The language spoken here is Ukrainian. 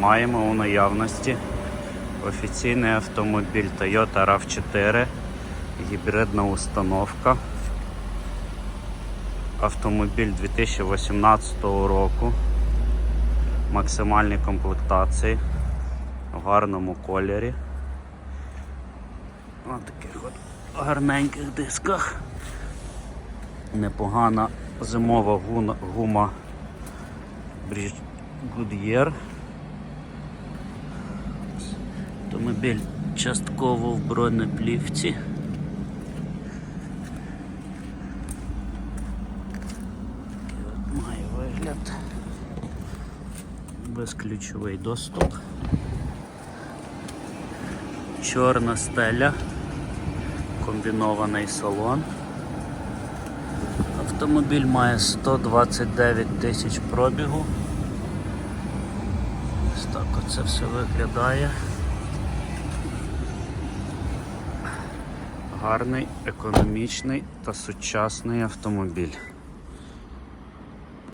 Маємо у наявності офіційний автомобіль Toyota RAV4, гібридна установка. Автомобіль 2018 року, максимальній комплектації, в гарному кольорі. На таких от гарненьких дисках. Непогана зимова гума Бріж Goodyear. Автомобіль частково в бронеплівці. От Має вигляд. Безключовий доступ. Чорна стеля, комбінований салон. Автомобіль має 129 тисяч пробігу. Ось так оце все виглядає. Гарний, економічний та сучасний автомобіль.